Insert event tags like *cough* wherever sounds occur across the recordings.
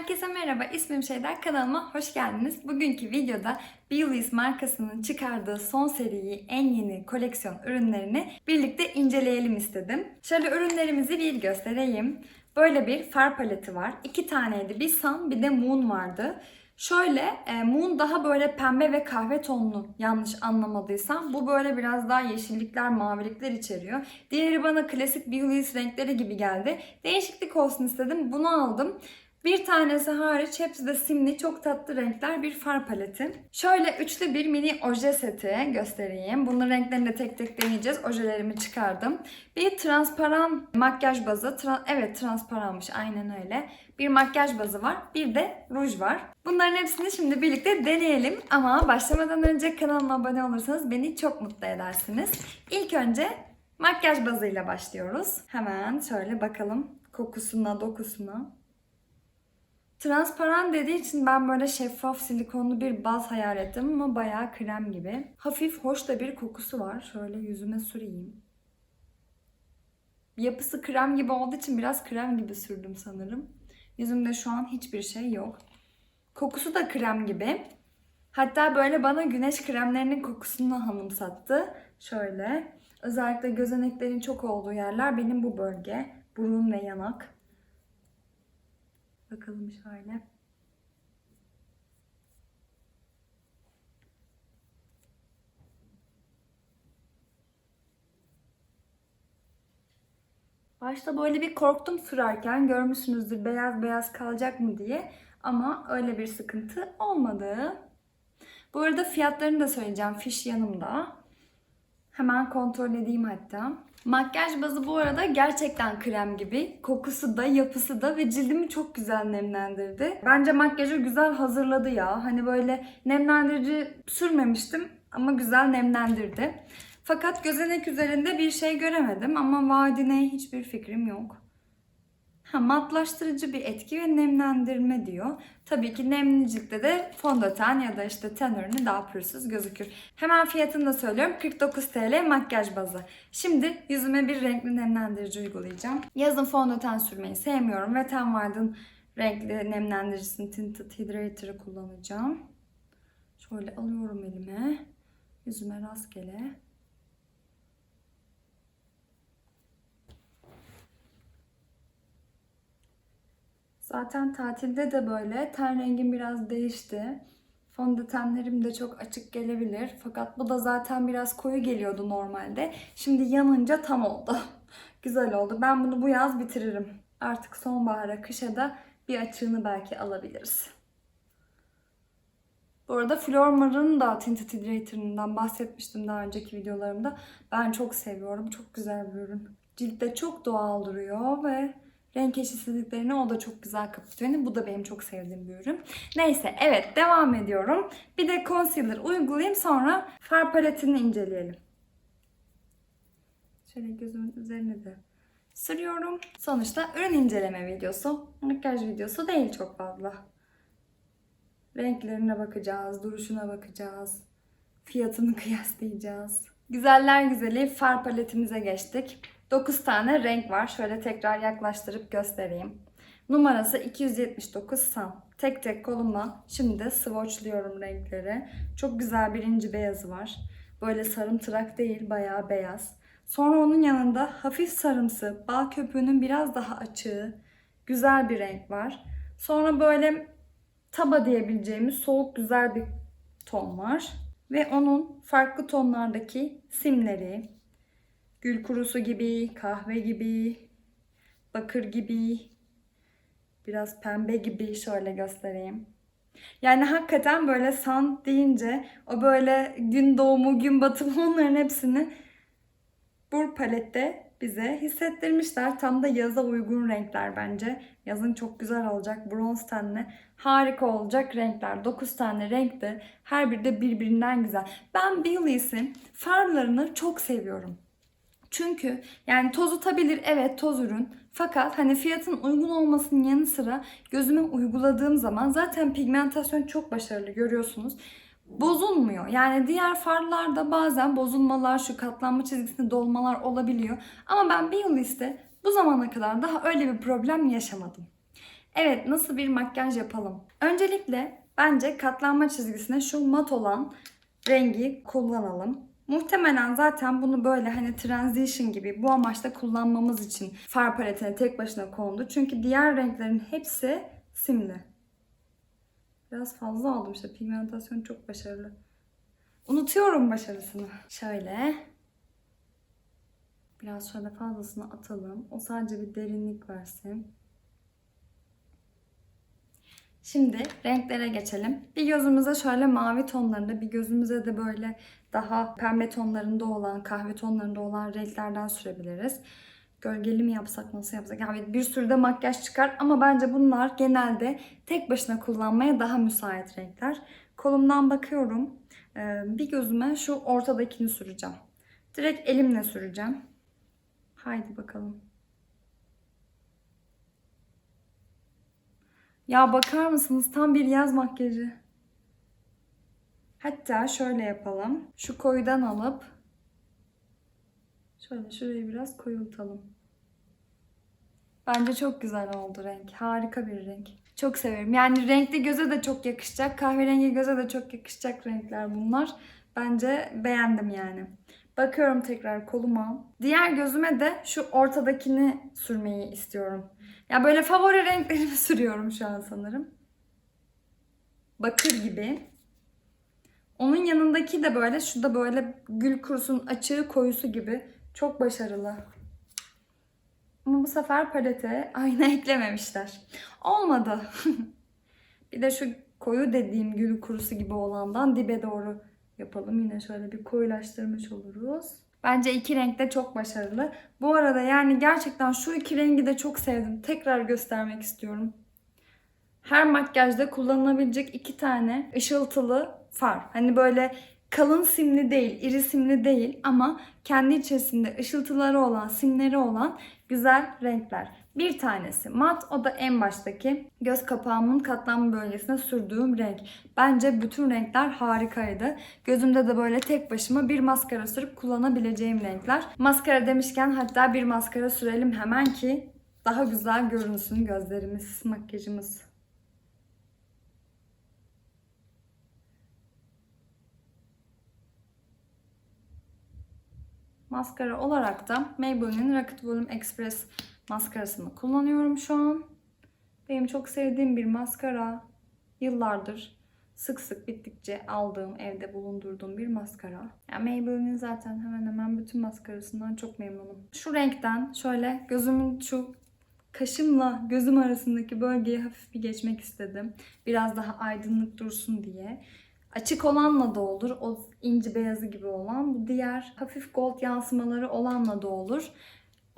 Herkese merhaba, ismim Şeyda, kanalıma hoş geldiniz. Bugünkü videoda Baileys markasının çıkardığı son seriyi, en yeni koleksiyon ürünlerini birlikte inceleyelim istedim. Şöyle ürünlerimizi bir göstereyim. Böyle bir far paleti var. İki taneydi. Bir Sun bir de Moon vardı. Şöyle e, Moon daha böyle pembe ve kahve tonlu yanlış anlamadıysam. Bu böyle biraz daha yeşillikler, mavilikler içeriyor. Diğeri bana klasik Baileys renkleri gibi geldi. Değişiklik olsun istedim. Bunu aldım. Bir tanesi hariç hepsi de simli çok tatlı renkler bir far paleti. Şöyle üçlü bir mini oje seti göstereyim. Bunun renklerini de tek tek deneyeceğiz. Ojelerimi çıkardım. Bir transparan makyaj bazı. Tra- evet transparanmış aynen öyle. Bir makyaj bazı var. Bir de ruj var. Bunların hepsini şimdi birlikte deneyelim. Ama başlamadan önce kanalıma abone olursanız beni çok mutlu edersiniz. İlk önce makyaj bazıyla başlıyoruz. Hemen şöyle bakalım kokusuna, dokusuna. Transparan dediği için ben böyle şeffaf silikonlu bir baz hayal ettim ama bayağı krem gibi. Hafif hoş da bir kokusu var. Şöyle yüzüme süreyim. Yapısı krem gibi olduğu için biraz krem gibi sürdüm sanırım. Yüzümde şu an hiçbir şey yok. Kokusu da krem gibi. Hatta böyle bana güneş kremlerinin kokusunu hanımsattı. Şöyle. Özellikle gözeneklerin çok olduğu yerler benim bu bölge. Burun ve yanak. Bakalım şöyle. Başta böyle bir korktum sürerken görmüşsünüzdür beyaz beyaz kalacak mı diye. Ama öyle bir sıkıntı olmadı. Bu arada fiyatlarını da söyleyeceğim. Fiş yanımda. Hemen kontrol edeyim hatta. Makyaj bazı bu arada gerçekten krem gibi. Kokusu da, yapısı da ve cildimi çok güzel nemlendirdi. Bence makyajı güzel hazırladı ya. Hani böyle nemlendirici sürmemiştim ama güzel nemlendirdi. Fakat gözenek üzerinde bir şey göremedim ama vadine hiçbir fikrim yok. Ha, matlaştırıcı bir etki ve nemlendirme diyor. Tabii ki nemli ciltte de fondöten ya da işte ten ürünü daha pürüzsüz gözükür. Hemen fiyatını da söylüyorum. 49 TL makyaj bazı. Şimdi yüzüme bir renkli nemlendirici uygulayacağım. Yazın fondöten sürmeyi sevmiyorum ve Ten Wild'ın renkli nemlendiricisini Tinted Hydrator'ı kullanacağım. Şöyle alıyorum elime. Yüzüme rastgele. Zaten tatilde de böyle ten rengim biraz değişti. Fondötenlerim de çok açık gelebilir. Fakat bu da zaten biraz koyu geliyordu normalde. Şimdi yanınca tam oldu. *laughs* Güzel oldu. Ben bunu bu yaz bitiririm. Artık sonbahara, kışa da bir açığını belki alabiliriz. Bu arada Flormar'ın da Tinted Hydrator'ından bahsetmiştim daha önceki videolarımda. Ben çok seviyorum. Çok güzel bir ürün. Ciltte çok doğal duruyor ve renk eşitsizliklerini o da çok güzel kapatıyor. Bu da benim çok sevdiğim bir ürün. Neyse evet devam ediyorum. Bir de concealer uygulayayım sonra far paletini inceleyelim. Şöyle gözümün üzerine de sürüyorum. Sonuçta ürün inceleme videosu. Makyaj videosu değil çok fazla. Renklerine bakacağız, duruşuna bakacağız. Fiyatını *laughs* kıyaslayacağız. Güzeller güzeli far paletimize geçtik. 9 tane renk var. Şöyle tekrar yaklaştırıp göstereyim. Numarası 279 Sam. Tek tek koluma şimdi de swatchlıyorum renkleri. Çok güzel birinci beyazı var. Böyle sarımtırak değil bayağı beyaz. Sonra onun yanında hafif sarımsı, bal köpüğünün biraz daha açığı, güzel bir renk var. Sonra böyle taba diyebileceğimiz soğuk güzel bir ton var. Ve onun farklı tonlardaki simleri, gül kurusu gibi, kahve gibi, bakır gibi, biraz pembe gibi şöyle göstereyim. Yani hakikaten böyle san deyince o böyle gün doğumu, gün batımı *laughs* onların hepsini bu palette bize hissettirmişler. Tam da yaza uygun renkler bence. Yazın çok güzel olacak. Bronz tenli harika olacak renkler. 9 tane renkte. Her biri de birbirinden güzel. Ben Baileys'in farlarını çok seviyorum. Çünkü yani tozutabilir evet toz ürün. Fakat hani fiyatın uygun olmasının yanı sıra gözüme uyguladığım zaman zaten pigmentasyon çok başarılı görüyorsunuz. Bozulmuyor. Yani diğer farlarda bazen bozulmalar, şu katlanma çizgisinde dolmalar olabiliyor. Ama ben Baileys'te bu zamana kadar daha öyle bir problem yaşamadım. Evet nasıl bir makyaj yapalım? Öncelikle bence katlanma çizgisine şu mat olan rengi kullanalım. Muhtemelen zaten bunu böyle hani transition gibi bu amaçla kullanmamız için far paletine tek başına kondu. Çünkü diğer renklerin hepsi simli. Biraz fazla aldım işte pigmentasyon çok başarılı. Unutuyorum başarısını. Şöyle. Biraz şöyle fazlasını atalım. O sadece bir derinlik versin. Şimdi renklere geçelim. Bir gözümüze şöyle mavi tonlarında, bir gözümüze de böyle daha pembe tonlarında olan, kahve tonlarında olan renklerden sürebiliriz. Gölgeli mi yapsak, nasıl yapsak? Yani bir sürü de makyaj çıkar ama bence bunlar genelde tek başına kullanmaya daha müsait renkler. Kolumdan bakıyorum. Ee, Bir gözüme şu ortadakini süreceğim. Direkt elimle süreceğim. Haydi bakalım. Ya bakar mısınız? Tam bir yaz makyajı. Hatta şöyle yapalım. Şu koyudan alıp şöyle şurayı biraz koyultalım. Bence çok güzel oldu renk. Harika bir renk. Çok severim. Yani renkli göze de çok yakışacak. Kahverengi göze de çok yakışacak renkler bunlar. Bence beğendim yani. Bakıyorum tekrar koluma. Diğer gözüme de şu ortadakini sürmeyi istiyorum. Ya böyle favori renklerimi *laughs* sürüyorum şu an sanırım. Bakır gibi. Onun yanındaki de böyle, şu da böyle gül kurusunun açığı koyusu gibi. Çok başarılı. Ama bu sefer palete ayna *laughs* eklememişler. Olmadı. *laughs* bir de şu koyu dediğim gül kurusu gibi olandan dibe doğru yapalım. Yine şöyle bir koyulaştırmış oluruz. Bence iki renk de çok başarılı. Bu arada yani gerçekten şu iki rengi de çok sevdim. Tekrar göstermek istiyorum. Her makyajda kullanılabilecek iki tane ışıltılı far. Hani böyle kalın simli değil, iri simli değil ama kendi içerisinde ışıltıları olan, simleri olan güzel renkler. Bir tanesi mat, o da en baştaki göz kapağımın katlanma bölgesine sürdüğüm renk. Bence bütün renkler harikaydı. Gözümde de böyle tek başıma bir maskara sürüp kullanabileceğim renkler. Maskara demişken hatta bir maskara sürelim hemen ki daha güzel görünsün gözlerimiz, makyajımız. Maskara olarak da Maybelline'in Rocket Volume Express maskarasını kullanıyorum şu an. Benim çok sevdiğim bir maskara. Yıllardır sık sık bittikçe aldığım, evde bulundurduğum bir maskara. Yani Maybelline'in zaten hemen hemen bütün maskarasından çok memnunum. Şu renkten şöyle gözümün şu kaşımla gözüm arasındaki bölgeyi hafif bir geçmek istedim. Biraz daha aydınlık dursun diye. Açık olanla da olur. O inci beyazı gibi olan. Bu diğer hafif gold yansımaları olanla da olur.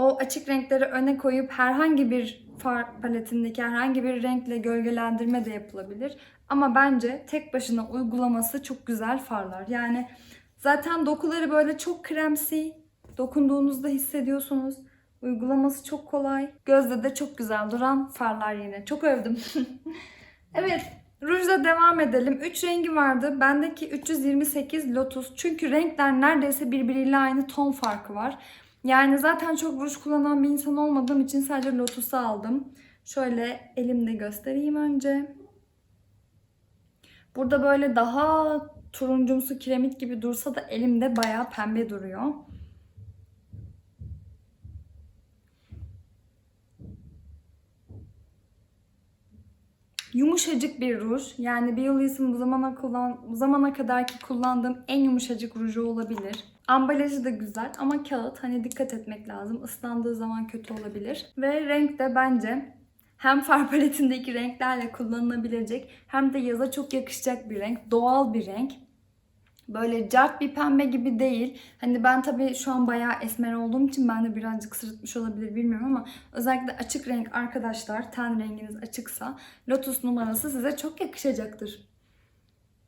O açık renkleri öne koyup herhangi bir far paletindeki herhangi bir renkle gölgelendirme de yapılabilir. Ama bence tek başına uygulaması çok güzel farlar. Yani zaten dokuları böyle çok kremsi. Dokunduğunuzda hissediyorsunuz. Uygulaması çok kolay. Gözde de çok güzel duran farlar yine. Çok övdüm. *laughs* evet Rujla devam edelim. 3 rengi vardı. Bendeki 328 Lotus. Çünkü renkler neredeyse birbiriyle aynı ton farkı var. Yani zaten çok ruj kullanan bir insan olmadığım için sadece Lotus'u aldım. Şöyle elimde göstereyim önce. Burada böyle daha turuncumsu kiremit gibi dursa da elimde bayağı pembe duruyor. Yumuşacık bir ruj. Yani Biolis'in bu zamana kullan bu zamana kadarki kullandığım en yumuşacık ruju olabilir. Ambalajı da güzel ama kağıt hani dikkat etmek lazım. Islandığı zaman kötü olabilir. Ve renk de bence hem far paletindeki renklerle kullanılabilecek hem de yaza çok yakışacak bir renk. Doğal bir renk. Böyle cart bir pembe gibi değil. Hani ben tabii şu an bayağı esmer olduğum için ben de birazcık sırıtmış olabilir bilmiyorum ama özellikle açık renk arkadaşlar ten renginiz açıksa Lotus numarası size çok yakışacaktır.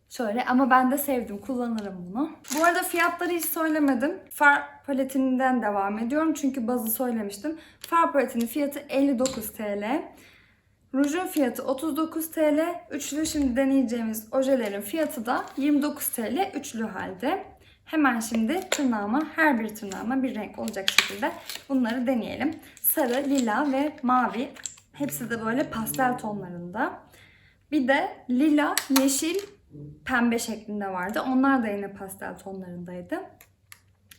Şöyle ama ben de sevdim. Kullanırım bunu. Bu arada fiyatları hiç söylemedim. Far paletinden devam ediyorum. Çünkü bazı söylemiştim. Far paletinin fiyatı 59 TL. Rujun fiyatı 39 TL. Üçlü şimdi deneyeceğimiz ojelerin fiyatı da 29 TL üçlü halde. Hemen şimdi tırnağıma, her bir tırnağıma bir renk olacak şekilde bunları deneyelim. Sarı, lila ve mavi Hepsi de böyle pastel tonlarında. Bir de lila, yeşil, pembe şeklinde vardı. Onlar da yine pastel tonlarındaydı.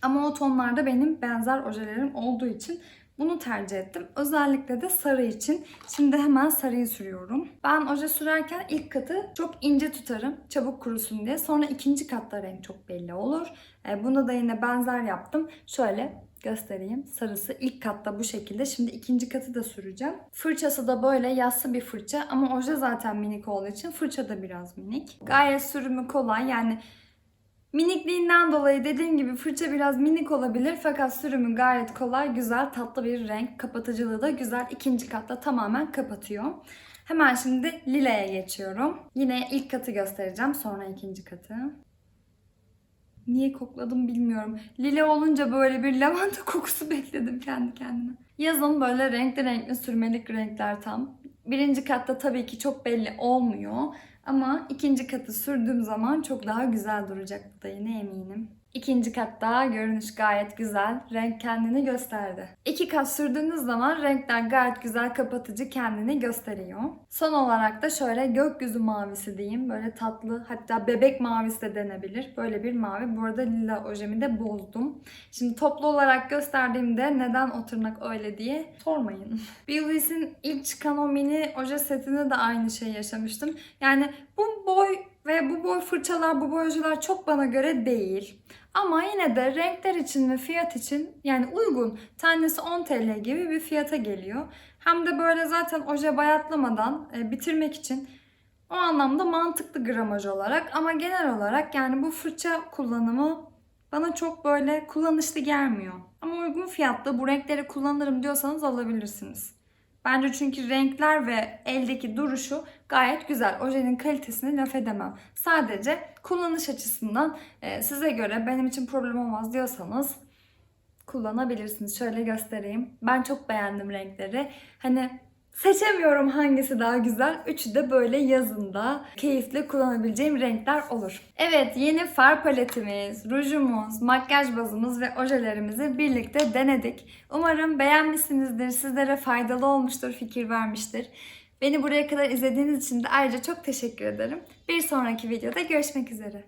Ama o tonlarda benim benzer ojelerim olduğu için bunu tercih ettim. Özellikle de sarı için. Şimdi hemen sarıyı sürüyorum. Ben oje sürerken ilk katı çok ince tutarım. Çabuk kurusun diye. Sonra ikinci katta renk çok belli olur. E, Buna da yine benzer yaptım. Şöyle göstereyim. Sarısı ilk katta bu şekilde. Şimdi ikinci katı da süreceğim. Fırçası da böyle yassı bir fırça ama oje zaten minik olduğu için fırça da biraz minik. Gayet sürümü kolay. Yani Minikliğinden dolayı dediğim gibi fırça biraz minik olabilir fakat sürümü gayet kolay, güzel, tatlı bir renk. Kapatıcılığı da güzel. İkinci katta tamamen kapatıyor. Hemen şimdi lila'ya geçiyorum. Yine ilk katı göstereceğim sonra ikinci katı. Niye kokladım bilmiyorum. Lila olunca böyle bir lavanta *laughs* kokusu bekledim kendi kendime. Yazın böyle renkli renkli sürmelik renkler tam. Birinci katta tabii ki çok belli olmuyor. Ama ikinci katı sürdüğüm zaman çok daha güzel duracak bu da yine eminim. İkinci katta görünüş gayet güzel. Renk kendini gösterdi. İki kat sürdüğünüz zaman renkler gayet güzel kapatıcı kendini gösteriyor. Son olarak da şöyle gökyüzü mavisi diyeyim. Böyle tatlı hatta bebek mavisi de denebilir. Böyle bir mavi. Bu arada lila ojemi de bozdum. Şimdi toplu olarak gösterdiğimde neden o tırnak öyle diye sormayın. *laughs* Billys'in ilk çıkan o mini oje setinde de aynı şey yaşamıştım. Yani bu boy ve bu boy fırçalar, bu boy ojeler çok bana göre değil. Ama yine de renkler için ve fiyat için yani uygun. Tanesi 10 TL gibi bir fiyata geliyor. Hem de böyle zaten oje bayatlamadan e, bitirmek için o anlamda mantıklı gramaj olarak ama genel olarak yani bu fırça kullanımı bana çok böyle kullanışlı gelmiyor. Ama uygun fiyatlı bu renkleri kullanırım diyorsanız alabilirsiniz. Bence çünkü renkler ve eldeki duruşu gayet güzel. Ojenin kalitesini laf edemem. Sadece kullanış açısından e, size göre benim için problem olmaz diyorsanız kullanabilirsiniz. Şöyle göstereyim. Ben çok beğendim renkleri. Hani seçemiyorum hangisi daha güzel. Üçü de böyle yazında keyifli kullanabileceğim renkler olur. Evet yeni far paletimiz, rujumuz, makyaj bazımız ve ojelerimizi birlikte denedik. Umarım beğenmişsinizdir, sizlere faydalı olmuştur, fikir vermiştir. Beni buraya kadar izlediğiniz için de ayrıca çok teşekkür ederim. Bir sonraki videoda görüşmek üzere.